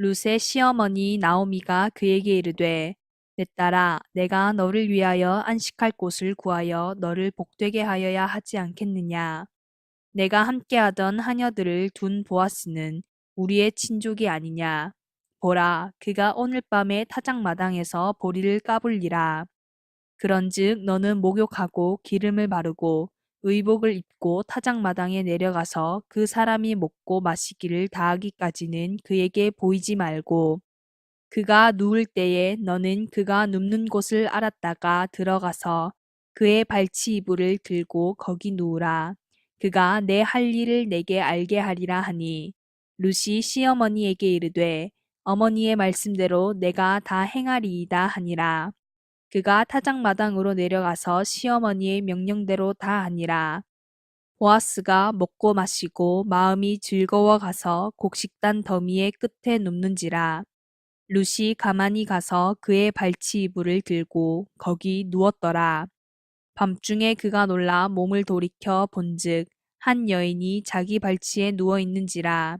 룻의 시어머니 나오미가 그에게 이르되 내 딸아 내가 너를 위하여 안식할 곳을 구하여 너를 복되게 하여야 하지 않겠느냐? 내가 함께하던 하녀들을 둔 보아스는 우리의 친족이 아니냐? 보라 그가 오늘 밤에 타작마당에서 보리를 까불리라. 그런즉 너는 목욕하고 기름을 바르고 의복을 입고 타작마당에 내려가서 그 사람이 먹고 마시기를 다하기까지는 그에게 보이지 말고 그가 누울 때에 너는 그가 눕는 곳을 알았다가 들어가서 그의 발치 이불을 들고 거기 누우라. 그가 내 할 일을 내게 알게 하리라 하니 루시 시어머니에게 이르되 어머니의 말씀대로 내가 다 행하리이다 하니라. 그가 타작마당으로 내려가서 시어머니의 명령대로 다 하니라. 보아스가 먹고 마시고 마음이 즐거워 가서 곡식단 더미의 끝에 눕는지라. 룻이 가만히 가서 그의 발치 이불을 들고 거기 누웠더라. 밤중에 그가 놀라 몸을 돌이켜 본즉 한 여인이 자기 발치에 누워 있는지라.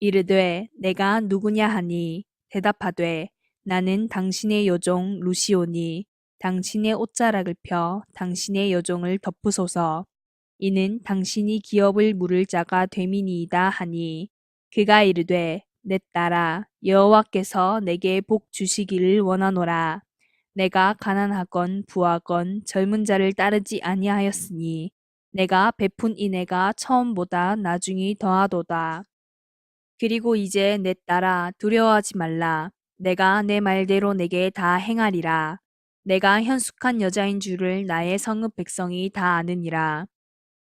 이르되 내가 누구냐 하니 대답하되 나는 당신의 여종 루시오니 당신의 옷자락을 펴 당신의 여종을 덮으소서. 이는 당신이 기업을 물을 자가 되미니이다 하니 그가 이르되 내 딸아 여호와께서 내게 복 주시기를 원하노라. 내가 가난하건 부하건 젊은 자를 따르지 아니하였으니 내가 베푼 인애가 처음보다 나중이 더하도다. 그리고 이제 내 딸아 두려워하지 말라. 내가 내 말대로 내게 다 행하리라. 내가 현숙한 여자인 줄을 나의 성읍 백성이 다 아느니라.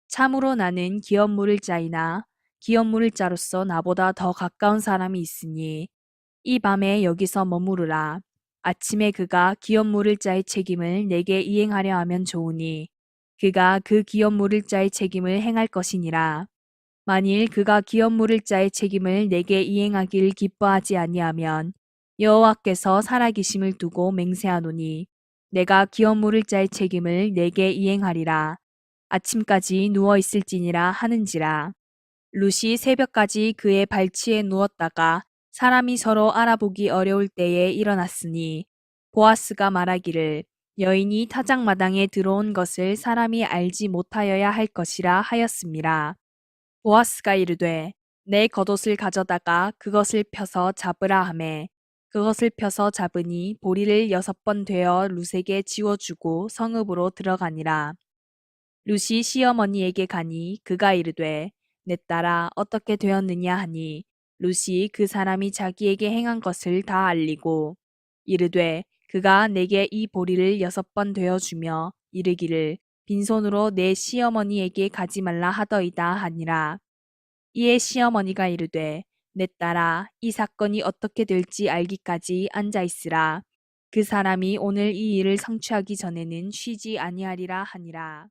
참으로 나는 기업 물을 자이나 기업 물을 자로서 나보다 더 가까운 사람이 있으니 이 밤에 여기서 머무르라. 아침에 그가 기업 물을 자의 책임을 내게 이행하려 하면 좋으니 그가 그 기업 물을 자의 책임을 행할 것이니라. 만일 그가 기업 물을 자의 책임을 내게 이행하기를 기뻐하지 아니하면 여호와께서 살아계심을 두고 맹세하노니 내가 기업 물을 자의 책임을 내게 이행하리라. 아침까지 누워 있을지니라 하는지라. 룻이 새벽까지 그의 발치에 누웠다가 사람이 서로 알아보기 어려울 때에 일어났으니 보아스가 말하기를 여인이 타작마당에 들어온 것을 사람이 알지 못하여야 할 것이라 하였습니다. 보아스가 이르되 내 겉옷을 가져다가 그것을 펴서 잡으라 하매 그것을 펴서 잡으니 보리를 여섯 번 되어 룻에게 지워주고 성읍으로 들어가니라. 룻이 시어머니에게 가니 그가 이르되 내 딸아 어떻게 되었느냐 하니 룻이 그 사람이 자기에게 행한 것을 다 알리고 이르되 그가 내게 이 보리를 여섯 번 되어 주며 이르기를 빈손으로 내 시어머니에게 가지 말라 하더이다 하니라. 이에 시어머니가 이르되 내 딸아 이 사건이 어떻게 될지 알기까지 앉아 있으라. 그 사람이 오늘 이 일을 성취하기 전에는 쉬지 아니하리라 하니라.